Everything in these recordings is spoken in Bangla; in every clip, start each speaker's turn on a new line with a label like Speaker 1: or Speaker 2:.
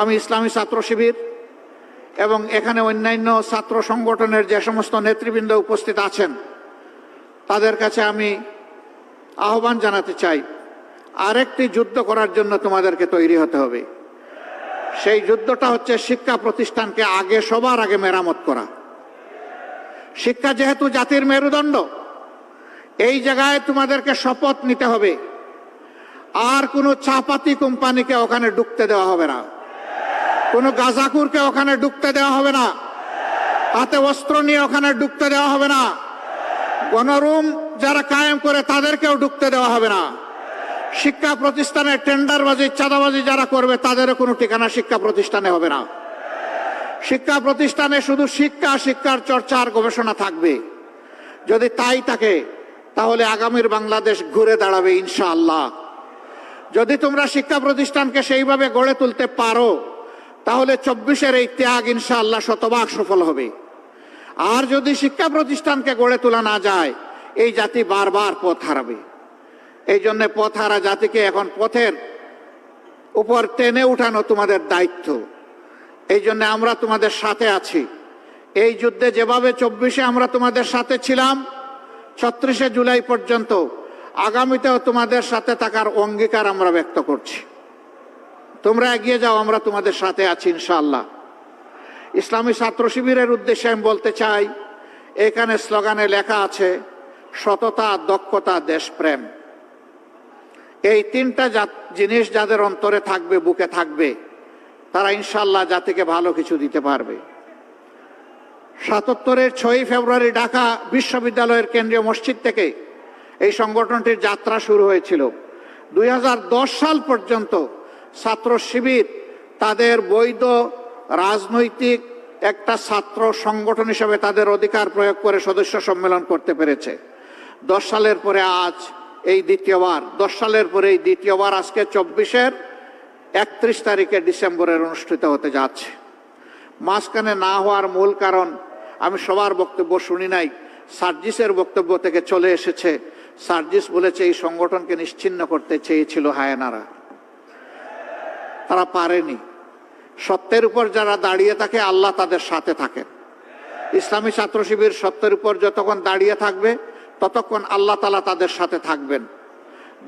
Speaker 1: আমি ইসলামী ছাত্র শিবির এবং এখানে অন্যান্য ছাত্র সংগঠনের যে সমস্ত নেতৃবৃন্দ উপস্থিত আছেন, তাদের কাছে আমি আহ্বান জানাতে চাই, আরেকটি যুদ্ধ করার জন্য তোমাদেরকে তৈরি হতে হবে। সেই যুদ্ধটা হচ্ছে শিক্ষা প্রতিষ্ঠানকে আগে সবার আগে মেরামত করা। শিক্ষা যেহেতু জাতির মেরুদণ্ড, এই জায়গায় তোমাদেরকে শপথ নিতে হবে। আর কোনো চাপাতি কোম্পানিকে ওখানে ঢুকতে দেওয়া হবে না। কোনো গাজাকুরকে ওখানে ঢুকতে দেওয়া হবে না। হাতে অস্ত্র নিয়ে ওখানে ঢুকতে দেওয়া হবে না। গণরুম যারা কায়েম করে তাদেরকেও ঢুকতে দেওয়া হবে না। শিক্ষা প্রতিষ্ঠানে টেন্ডারবাজি, চাঁদাবাজি যারা করবে তাদেরও কোনো ঠিকানা শিক্ষা প্রতিষ্ঠানে হবে না। শিক্ষা প্রতিষ্ঠানে শুধু শিক্ষা, শিক্ষার চর্চা আর গবেষণা থাকবে। যদি তাই থাকে, তাহলে আগামীর বাংলাদেশ ঘুরে দাঁড়াবে ইনশাআল্লাহ। যদি তোমরা শিক্ষা প্রতিষ্ঠানকে সেইভাবে গড়ে তুলতে পারো তাহলে চব্বিশের এই ত্যাগ ইনশাআল্লাহ শতভাগ সফল হবে। আর যদি শিক্ষা প্রতিষ্ঠানকে গড়ে তোলা না যায়, এই জাতি বারবার পথ হারাবে। এই জন্য পথ হারা জাতিকে এখন পথের উপর টেনে উঠানো তোমাদের দায়িত্ব। এই জন্য আমরা তোমাদের সাথে আছি। এই যুদ্ধে যেভাবে চব্বিশে আমরা তোমাদের সাথে ছিলাম, ছত্রিশে জুলাই পর্যন্ত আগামীতেও তোমাদের সাথে থাকার অঙ্গীকার আমরা ব্যক্ত করছি। তোমরা এগিয়ে যাও, আমরা তোমাদের সাথে আছি ইনশাল্লাহ ইসলামী ছাত্র শিবিরের উদ্দেশ্যে আমি বলতে চাই, এখানে স্লোগানে লেখা আছে, সততা, দক্ষতা, দেশপ্রেম। এই তিনটা জিনিস যাদের অন্তরে থাকবে, বুকে থাকবে, তারা ইনশাল্লাহ জাতিকে ভালো কিছু দিতে পারবে। সাতাত্তরের ছয়ই ফেব্রুয়ারি ঢাকা বিশ্ববিদ্যালয়ের কেন্দ্রীয় মসজিদ থেকে এই সংগঠনটির যাত্রা শুরু হয়েছিল। দুই হাজার দশ সাল পর্যন্ত ছাত্র শিবির, তাদের বৈধ রাজনৈতিক একটা ছাত্র সংগঠন হিসেবে তাদের অধিকার প্রয়োগ করে সদস্য সম্মেলন করতে পেরেছে। দশ সালের পরে আজ এই দ্বিতীয়বার, দশ সালের পরে এই দ্বিতীয়বার আজকে চব্বিশের একত্রিশ তারিখে ডিসেম্বরের অনুষ্ঠিত হতে যাচ্ছে। মাঝখানে না হওয়ার মূল কারণ, আমি সবার বক্তব্য শুনি নাই, সার্জিসের বক্তব্য থেকে চলে এসেছে। সার্জিস বলেছে, এই সংগঠনকে নিশ্চিন্ন করতে চেয়েছিল হায়নারা। তারা পারেনি। সত্যের উপর যারা দাঁড়িয়ে থাকে, আল্লাহ তাদের সাথে থাকেন। ইসলামী ছাত্র শিবির সত্যের উপর যতক্ষণ দাঁড়িয়ে থাকবে, ততক্ষণ আল্লাহ তালা তাদের সাথে থাকবেন।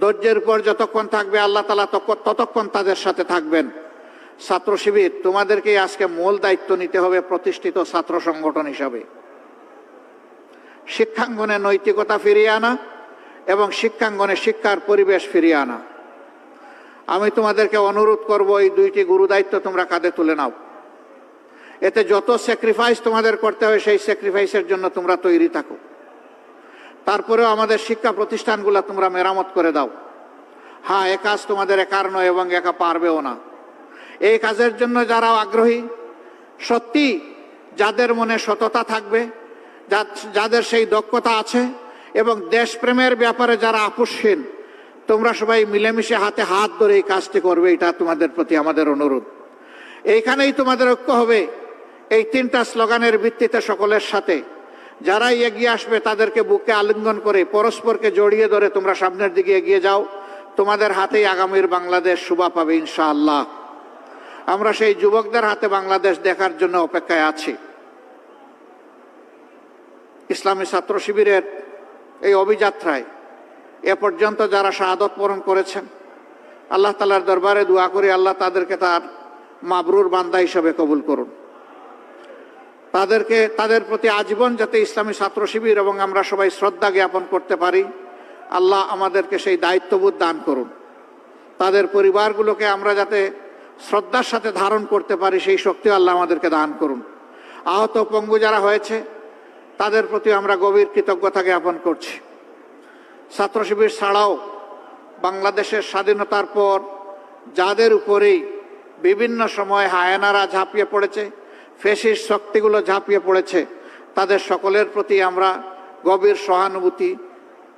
Speaker 1: ধৈর্যের উপর যতক্ষণ থাকবে, আল্লাহ তালা তক- ততক্ষণ তাদের সাথে থাকবেন। ছাত্র শিবির তোমাদেরকে আজকে মূল দায়িত্ব নিতে হবে প্রতিষ্ঠিত ছাত্র সংগঠন হিসাবে। শিক্ষাঙ্গনে নৈতিকতা ফিরিয়ে আনা এবং শিক্ষাঙ্গনে শিক্ষার পরিবেশ ফিরিয়ে আনা। আমি তোমাদেরকে অনুরোধ করব, এই দুইটি গুরু দায়িত্ব তোমরা কাঁধে তুলে নাও। এতে যত স্যাক্রিফাইস তোমাদের করতে হয়, সেই স্যাক্রিফাইসের জন্য তোমরা তৈরি থাকো। তারপরেও আমাদের শিক্ষা প্রতিষ্ঠানগুলো তোমরা মেরামত করে দাও। হ্যাঁ এ কাজ তোমাদের একার নয় এবং একা পারবেও না। এই কাজের জন্য যারা আগ্রহী, সত্যি যাদের মনে সততা থাকবে যাদের সেই দক্ষতা আছে এবং দেশপ্রেমের ব্যাপারে যারা আপোষহীন তোমরা সবাই মিলেমিশে হাতে হাত ধরে এই কাজটি করবে, এটা তোমাদের প্রতি আমাদের অনুরোধ। এইখানেই তোমাদের ঐক্য হবে। এই তিনটা স্লোগানের ভিত্তিতে সকলের সাথে। যারাই এগিয়ে আসবে, তাদেরকে বুকে আলিঙ্গন করে পরস্পরকে জড়িয়ে ধরে তোমরা সামনের দিকে এগিয়ে যাও। তোমাদের হাতেই আগামীর বাংলাদেশ শুভা পাবে ইনশাআল্লাহ। আমরা সেই যুবকদের হাতে বাংলাদেশ দেখার জন্য অপেক্ষায় আছি। ইসলামী ছাত্র শিবিরের এই অভিযাত্রায় এ পর্যন্ত যারা শাহাদত পূরণ করেছেন, আল্লাহ তালার দরবারে দোয়া করি আল্লাহ তাদেরকে তার মাবরুর বান্দা হিসেবে কবুল করুন। তাদেরকে, তাদের প্রতি আজীবন যাতে ইসলামী ছাত্র শিবির এবং আমরা সবাই শ্রদ্ধা জ্ঞাপন করতে পারি, আল্লাহ আমাদেরকে সেই দায়িত্ববোধ দান করুন। তাদের পরিবারগুলোকে আমরা যাতে শ্রদ্ধার সাথে ধারণ করতে পারি, সেই শক্তি আল্লাহ আমাদেরকে দান করুন। আহত পঙ্গু যারা হয়েছে, তাদের প্রতি আমরা গভীর কৃতজ্ঞতা জ্ঞাপন করছি। ছাত্র শিবির ছাড়াও বাংলাদেশের স্বাধীনতার পর যাদের উপরেই বিভিন্ন সময় হায়নারা ঝাঁপিয়ে পড়েছে ফেসিস শক্তিগুলো ঝাঁপিয়ে পড়েছে, তাদের সকলের প্রতি আমরা গভীর সহানুভূতি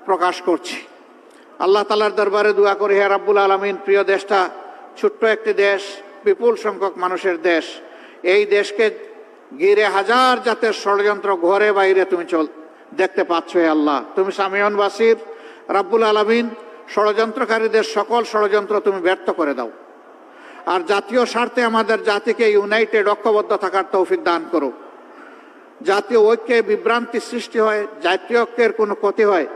Speaker 1: প্রকাশ করছি। আল্লাহ তালার দরবারে দোয়া করি, হে রাব্বুল আলমিন, প্রিয় দেশটা, ছোট্ট একটি দেশ, বিপুল সংখ্যক মানুষের দেশ, এই দেশকে ঘিরে হাজার জাতের ষড়যন্ত্র ঘরে বাইরে তুমি চল, দেখতে পাচ্ছ হে আল্লাহ। তুমি সামিয়ন বাসির রাব্বুল আলমিন, ষড়যন্ত্রকারীদের সকল ষড়যন্ত্র তুমি ব্যর্থ করে দাও। আর জাতীয় স্বার্থে আমাদের জাতিকে ইউনাইটেড ঐক্যবদ্ধ থাকার তৌফিক দান করো। জাতীয় ঐক্যে বিভ্রান্তি সৃষ্টি হয়, জাতীয় ঐক্যের কোনো ক্ষতি হয়।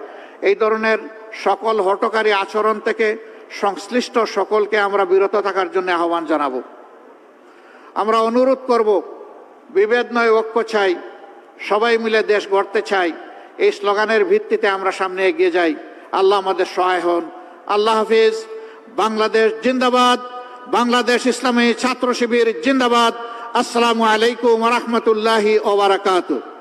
Speaker 1: এই ধরনের সকল হটকারী আচরণ থেকে সংশ্লিষ্ট সকলকে আমরা বিরত থাকার জন্য আহ্বান জানাব। আমরা অনুরোধ করব, বিভেদ নয়, ঐক্য চাই। সবাই মিলে দেশ গড়তে চাই। এই স্লোগানের ভিত্তিতে আমরা সামনে এগিয়ে যাই। আল্লাহ আমাদের সহায় হন। আল্লাহ হাফিজ, বাংলাদেশ জিন্দাবাদ, বাংলাদেশ ইসলামী ছাত্র শিবির জিন্দাবাদ। আসসালামু আলাইকুম রহমতুল্লাহি ওবরাকাতু